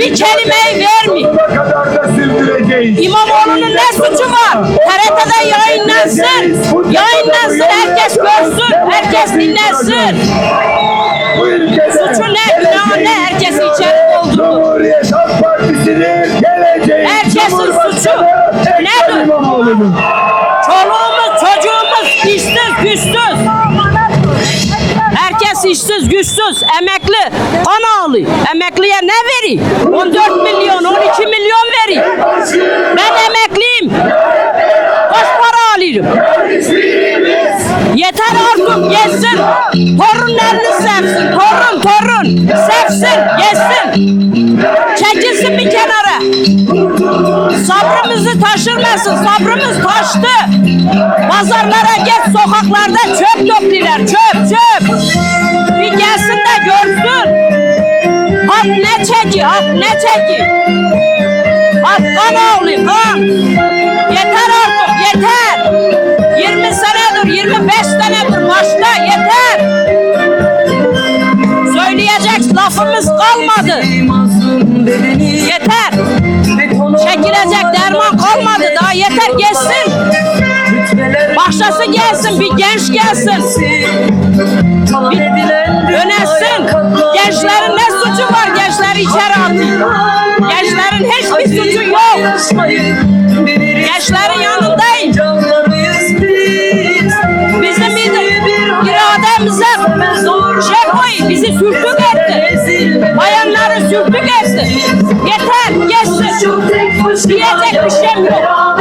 Bir kelimeyi vermiyor. İmamoğlu'nun ne suçu var? TRT'de yayınlansın. Yayınlansın. Herkes görsün. Herkes ülkede Suçu ne? Günahı ne? Herkes içeri doldurdu. Cumhuriyet Halk Partisi'nin geleceği Herkesin suçu. İmamoğlu'nun. Çoluğumuz, çocuğumuz işsiz, güçsüz. Herkes işsiz, güçsüz, emekli, kan ağlıyor. Emekliye ne veriyor? 14 milyon, 12 milyon veriyor. Ben emekliyim. Kaç para alıyorum? Yeter artık yesin. Torunlarını sevsin. Torun, torun. Sevsin, yesin. Çekilsin bir kenara. Sabrımızı taşırmasın. Sabrımız taştı. Pazarlara geç sokaklarda çöp topluyorlar. Çöp çöp. Bir gelsin de görsün. Ne çeki? Halk ne çeki? Halk kan ağlıyor kan. Yeter artık yeter. 20 senedir 25 senedir başta yeter. Söyleyecek lafımız kalmadı. Yeter. Çekilecek derman kalmadı daha yeter geçsin. Başkası gelsin bir genç gelsin. Bir yönetsin. Gençlerin ne suçu var gençleri içeri atıyor. Gençlerin hiçbir suçu yok. Gençlerin yanındayım. Bizim irademize şey koy bizi sürtük etti. Bayanları sürtük etti. Yeter geçsin. Diyecek bir şeyim yok.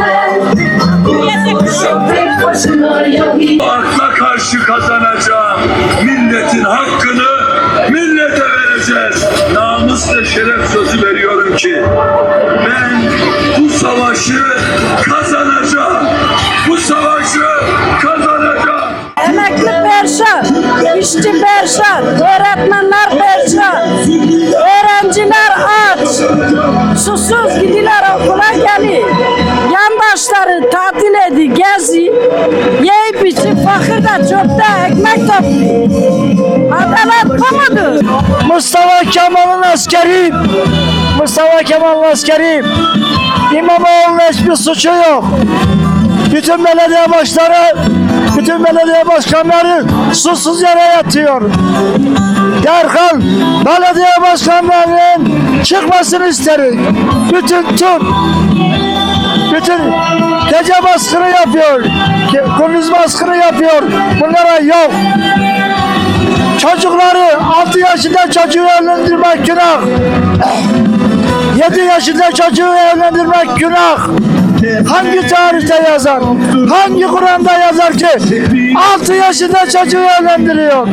Savaşı ekmek topluyor. Adalet bu mudur? Mustafa Kemal'in askeri, Mustafa Kemal'in askeri, İmamoğlu'nun hiçbir suçu yok. Bütün belediye başları, bütün belediye başkanları susuz yere yatıyor. Derhal belediye başkanlarının çıkmasını isteriz. Bütün Türk, bütün gece baskını yapıyor, gündüz baskını yapıyor. Bunlara yok. Çocukları 6 yaşında çocuğu evlendirmek günah. 7 yaşında çocuğu evlendirmek günah. Hangi tarihte yazar? Hangi Kur'an'da yazar ki 6 yaşında çocuğu evlendiriyor?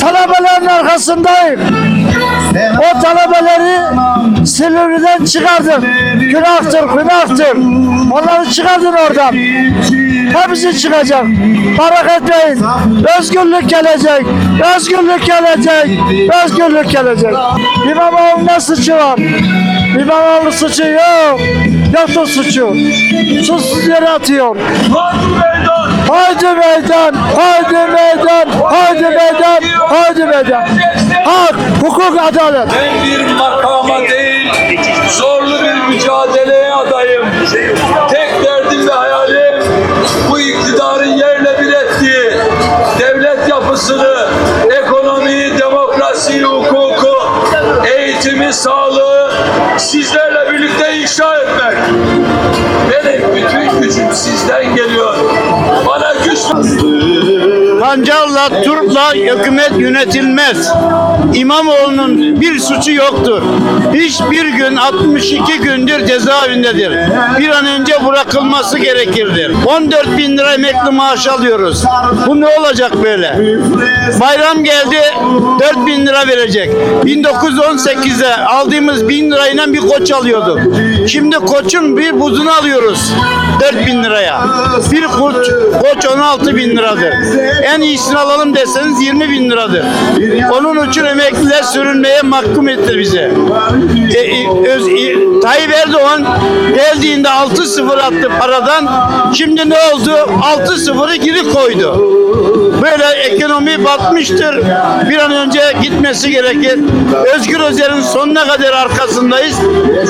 Talebelerin arkasındayım. O talebeleri Silivri'den çıkardın. Günahtır, günahtır. Onları çıkardın oradan. Hepsi çıkacak. Merak etmeyin. Özgürlük gelecek. Özgürlük gelecek. Özgürlük gelecek. İmamoğlu'nun ne suçu var? İmamoğlu suçu yok. Yoktur suçu. Susuz yere atıyor. Haydi meydan, haydi meydan, haydi meydan, haydi meydan. Hak, hukuk, adalet. Ben bir makama Türk'la hükümet yönetilmez. İmamoğlu'nun bir suçu yoktur. Hiçbir gün 62 gündür cezaevindedir. Bir an önce bırakılması gerekirdir. 14 bin lira emekli maaş alıyoruz. Bu ne olacak böyle? Bayram geldi 4 bin lira verecek. 1918'de aldığımız bin lirayla bir koç alıyorduk. Şimdi koçun bir buzunu alıyoruz 4 bin liraya. Bir koç, koç 16 bin liradır. En iyisini alalım deseniz 20 bin liradır. Onun için emekliler sürünmeye mahkum etti bize. E, e, öz, e, Tayyip Erdoğan geldiğinde 6-0 attı paradan. Şimdi ne oldu? 6-0'ı geri koydu. Böyle ekonomi batmıştır. Bir an önce gitmesi gerekir. Özgür Özel'in sonuna kadar arkasındayız.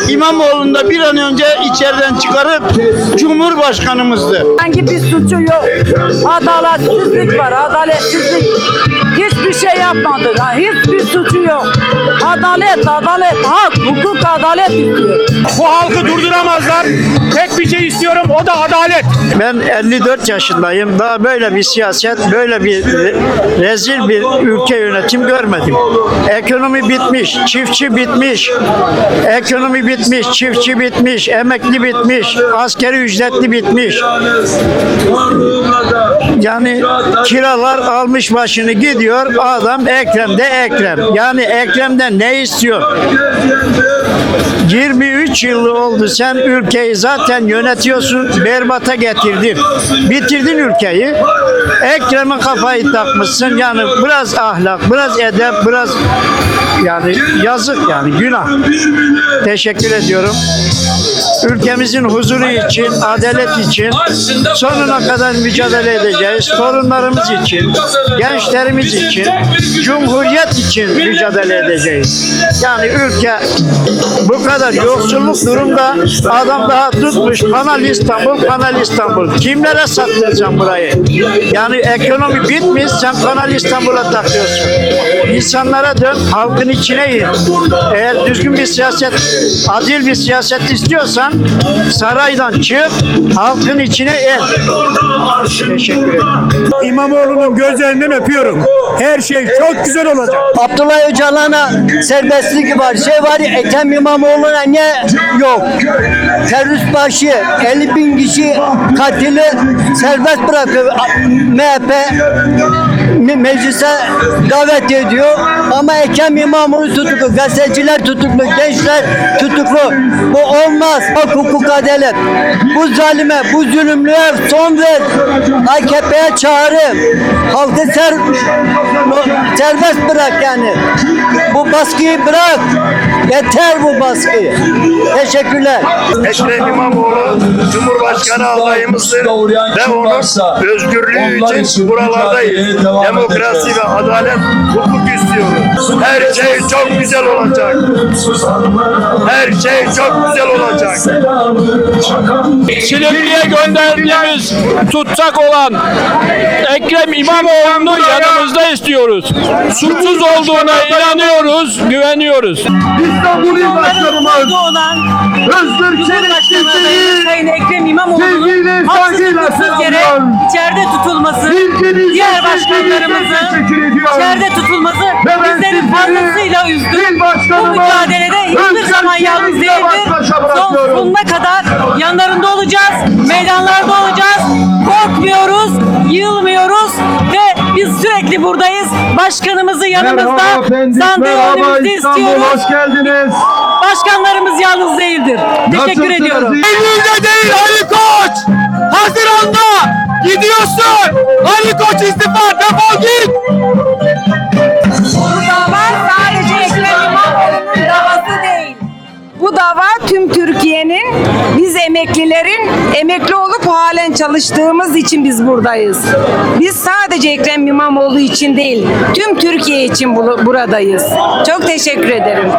İmamoğlu'nu da bir an önce içeriden çıkarıp Cumhurbaşkanımızdı. Hangi bir suçu yok. Adaletsizlik var, adaletsizlik. Şey yapmadı. Ha, hiçbir suçu yok. Adalet, adalet, hak, hukuk, adalet istiyor. Bu halkı durduramazlar. Tek bir şey istiyorum o da adalet. Ben 54 yaşındayım. Daha böyle bir siyaset, böyle bir re- rezil bir ülke yönetim görmedim. Ekonomi bitmiş, çiftçi bitmiş. Ekonomi bitmiş, çiftçi bitmiş, emekli bitmiş, askeri ücretli bitmiş. Yani kiralar almış başını gidiyor. Adam Ekrem'de Ekrem. Yani Ekrem'den ne istiyor? 23 yıl oldu sen ülkeyi zaten yönetiyorsun berbata getirdin. Bitirdin ülkeyi. Ekrem'e kafayı takmışsın yani biraz ahlak, biraz edep, biraz yani yazık yani günah. Teşekkür ediyorum. Ülkemizin huzuru için, adalet için sonuna kadar mücadele edeceğiz. Torunlarımız için, gençlerimiz için, cumhuriyet için mücadele edeceğiz. Yani ülke bu kadar yoksulluk durumda adam daha tutmuş Kanal İstanbul, Kanal İstanbul. Kimlere sattıracaksın burayı? Yani ekonomi bitmiş sen Kanal İstanbul'a takıyorsun. İnsanlara dön, halkın içine in. Eğer düzgün bir siyaset, adil bir siyaset istiyorsan saraydan çık, halkın içine in. Teşekkür ederim. İmamoğlu'nun gözlerinden öpüyorum. Her şey çok güzel olacak. Abdullah Öcalan'a serbestlik var. Şey var Ekrem İmamoğlu'na ne yok. Terörist başı 50 bin kişi katili serbest bırakıyor. MHP me- meclise davet ediyor. Ama Ekrem İmamoğlu tutuklu, gazeteciler tutuklu, gençler tutuklu. Bu olmaz. Hak, hukuk, adalet. Bu zalime, bu zulümlüğe son ver. AKP'ye çağrı. Halkı ser, serbest bırak yani. Bu baskıyı bırak. Yeter bu baskı. Teşekkürler. Ekrem İmamoğlu Cumhurbaşkanı adayımızdır ve onun özgürlüğü için buralardayız. Demokrasi ve adalet, hukuk istiyoruz. Her şey çok güzel olacak. Her şey çok güzel olacak. Silivri'ye gönderdiğimiz tutsak olan Ekrem İmamoğlu'nu yanımızda istiyoruz. Suçsuz olduğuna inanıyoruz, güveniyoruz. İstanbul İl Başkanımız olan Özgür Çelikçisi'nin Sayın Ekrem İmamoğlu'nun sevgiyle, haksız saygıyla hukuksuz yere içeride tutulması, diğer başkanlarımızın içeride tutulması fazlasıyla üzdü. il Bu mücadelede hiçbir zaman yalnız değildir. Son sonuna kadar yanlarında olacağız, meydanlarda olacağız. Korkmuyoruz, yılmıyoruz ve biz sürekli buradayız. Başkanımızı yanımızda, sandığı önümüzde istiyoruz. geldiniz. Başkanlarımız yalnız değildir. Teşekkür ediyorum. Eylül'de değil Ali Koç! Haziran'da gidiyorsun! Ali Koç istifa defol git! Dava tüm Türkiye'nin, biz emeklilerin emekli olup halen çalıştığımız için biz buradayız. Biz sadece Ekrem İmamoğlu için değil, tüm Türkiye için bu- buradayız. Çok teşekkür ederim.